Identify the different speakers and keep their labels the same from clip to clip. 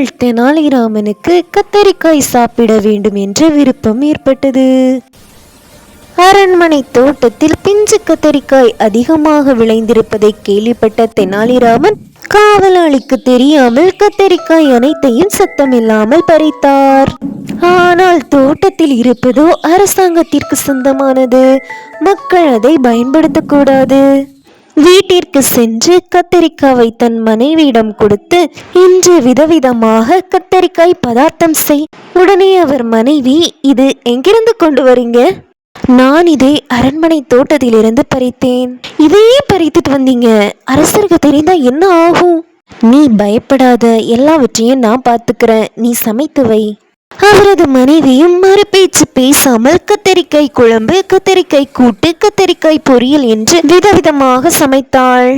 Speaker 1: நாள் தெனாலிராமனுக்கு கத்தரிக்காய் சாப்பிட வேண்டும் என்ற விருப்பம் ஏற்பட்டது. அரண்மனை தோட்டத்தில் பிஞ்சு கத்தரிக்காய் அதிகமாக விளைந்திருப்பதை கேள்விப்பட்ட தெனாலிராமன் காவலாளிக்கு தெரியாமல் கத்தரிக்காய் அனைத்தையும் சத்தமில்லாமல் பறித்தார். ஆனால் தோட்டத்தில் இருப்பதோ அரசாங்கத்திற்கு சொந்தமானது. மக்கள் அதை பயன்படுத்தக்கூடாது. வீட்டிற்கு சென்று கத்தரிக்காவை தன் மனைவியிடம் கொடுத்து இன்று விதவிதமாக கத்தரிக்காய் பதார்த்தம் செய். உடனே அவர் மனைவி இது எங்கிருந்து கொண்டு வரீங்க? நான் இதை அரண்மனை தோட்டத்திலிருந்து பறித்தேன். இதையே பறித்துட்டு வந்தீங்க? அரசருக்கு தெரிந்தா என்ன ஆகும்? நீ பயப்படாத எல்லாவற்றையும் நான் பார்த்துக்கிறேன். நீ சமைத்து வை. அவரது மனைவியும் மறுபேச்சு பேசாமல் கத்தரிக்காய் குழம்பு கத்தரிக்காய் கூட்டு கத்தரிக்காய் பொரியல் என்று விதவிதமாக சமைத்தாள்.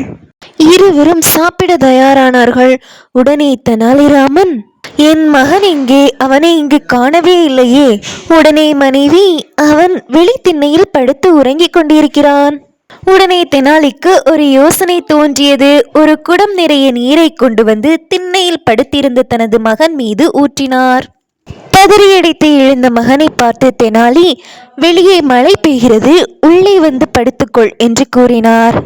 Speaker 1: இருவரும் சாப்பிட தயாரானார்கள். உடனே தெனாலிராமன் என் மகன் எங்கே? அவனை இங்கு காணவே இல்லையே. உடனே மனைவி அவன் வெளி திண்ணையில் படுத்து உறங்கிக் கொண்டிருக்கிறான். உடனே தெனாலிக்கு ஒரு யோசனை தோன்றியது. ஒரு குடம் நிறைய நீரை கொண்டு வந்து திண்ணையில் படுத்திருந்த தனது மகன் மீது ஊற்றினார். பதறியடித்து எழுந்த மகனை பார்த்து தெனாலி வெளியே மழை பெய்கிறது உள்ளே வந்து படுத்துக்கொள் என்று கூறினார்.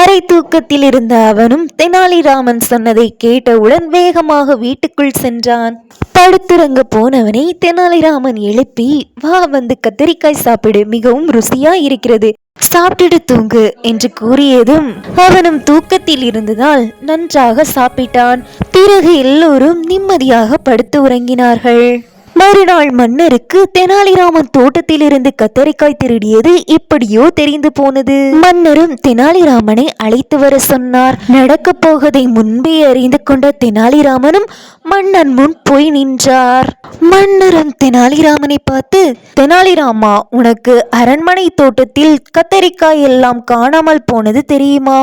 Speaker 1: அரை தூக்கத்தில் இருந்த அவனும் தெனாலிராமன் சொன்னதை கேட்டவுடன் வேகமாக வீட்டுக்குள் சென்றான். படுத்துறங்க போனவனை தெனாலிராமன் எழுப்பி வா வந்து கத்தரிக்காய் சாப்பிடு மிகவும் ருசியா இருக்கிறது சாப்பிட்டுடு தூங்கு என்று கூறியதும் அவனும் தூக்கத்தில் இருந்ததால் நன்றாக சாப்பிட்டான். பிறகு எல்லோரும் நிம்மதியாக படுத்து உறங்கினார்கள். மறுநாள் மன்னருக்கு தெனாலிராமன் தோட்டத்திலிருந்து கத்தரிக்காய் திருடியது எப்படியோ தெரிந்து போனது. மன்னரும் தெனாலிராமனை அழைத்து வர சொன்னார். நடக்கப் போவதை முன்பே அறிந்து கொண்ட தெனாலிராமனும் மன்னன் முன் போய் நின்றார். மன்னரும் தெனாலிராமனை பார்த்து தெனாலிராமா உனக்கு அரண்மனை தோட்டத்தில் கத்தரிக்காய் எல்லாம் காணாமல் போனது தெரியுமா?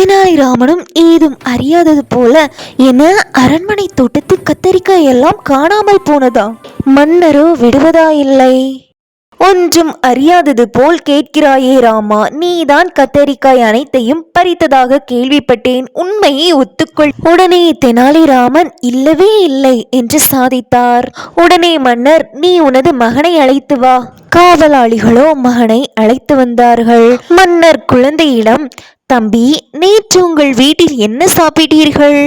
Speaker 1: தெனாலிராமனும் ஏதும் அறியாதது போல என அரண்மனை தோட்டத்தில் கத்தரிக்காய் எல்லாம் காணாமல் போனதா? மன்னரோ விடுவதா இல்லை ஒன்றும் அறியாதது போல் கேட்கிறாயே ராமா நீதான் கத்தரிக்காய் அனைத்தையும் பறித்ததாக கேள்விப்பட்டேன். உண்மையை ஒத்துக்கொள். உடனே தெனாலிராமன் இல்லவே இல்லை என்று சாதித்தார். உடனே மன்னர் நீ உனது மகனை அழைத்து வா. காவலாளிகளோ மகனை அழைத்து வந்தார்கள். மன்னர் குழந்தையிடம் தம்பி நேற்று உங்கள் வீட்டில் என்ன சாப்பிட்டீர்கள்?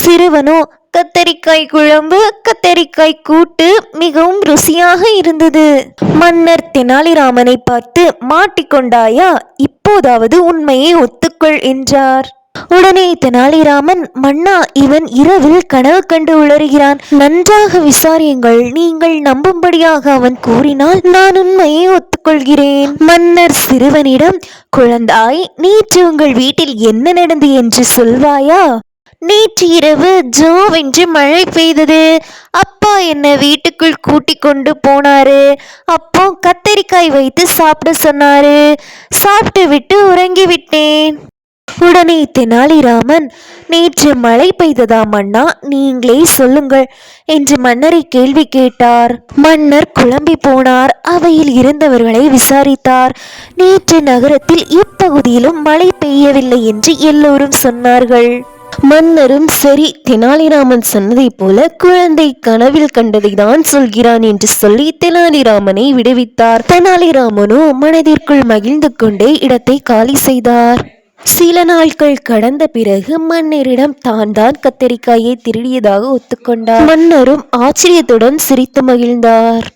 Speaker 1: சிறுவனோ கத்தரிக்காய் குழம்பு கத்தரிக்காய் கூட்டு மிகவும் ருசியாக இருந்தது. மன்னர் தெனாலிராமனை பார்த்து மாட்டிக்கொண்டாயா? இப்போதாவது உண்மையை ஒத்துக்கொள் என்றார். உடனே தெனாலிராமன் மன்னா இவன் இரவில் கனவு கண்டு உளறுகிறான். நன்றாக விசாரியுங்கள். நீங்கள் நம்பும்படியாக அவன் கூறினால் நான் உண்மையை ஒத்து கொள்கிறேன் மன்னர் சிறுவனிடம் குழந்தாய் நேற்று உங்கள் வீட்டில் என்ன நடந்து என்று சொல்வாயா? நேற்று இரவு ஜோவென்று மழை பெய்தது. அப்பா என்னை வீட்டுக்குள் கூட்டிக் கொண்டு போனாரு. அப்போ கத்தரிக்காய் வைத்து சாப்பிட சொன்னாரு. சாப்பிட்டு விட்டு உறங்கிவிட்டேன். உடனே தெனாலிராமன் நேற்று மழை பெய்ததா மன்னா? நீங்களே சொல்லுங்கள் என்று மன்னரை கேள்வி கேட்டார். மன்னர் குழம்பி போனார். அவையில் இருந்தவர்களை விசாரித்தார். நேற்று நகரத்தில் இப்பகுதியிலும் மழை பெய்யவில்லை என்று எல்லோரும் சொன்னார்கள். மன்னரும் சரி தெனாலிராமன் சொன்னதைப் போல குழந்தை கனவில் கண்டதை தான் சொல்கிறான் என்று சொல்லி தெனாலிராமனை விடுவித்தார். தெனாலிராமனோ மனதிற்குள் மகிழ்ந்து கொண்டே இடத்தை காலி செய்தார். சில நாட்கள் கடந்த பிறகு மன்னரிடம் தான் தான் கத்தரிக்காயை திருடியதாக ஒத்துக்கொண்டார். மன்னரும் ஆச்சரியத்துடன் சிரித்து மகிழ்ந்தார்.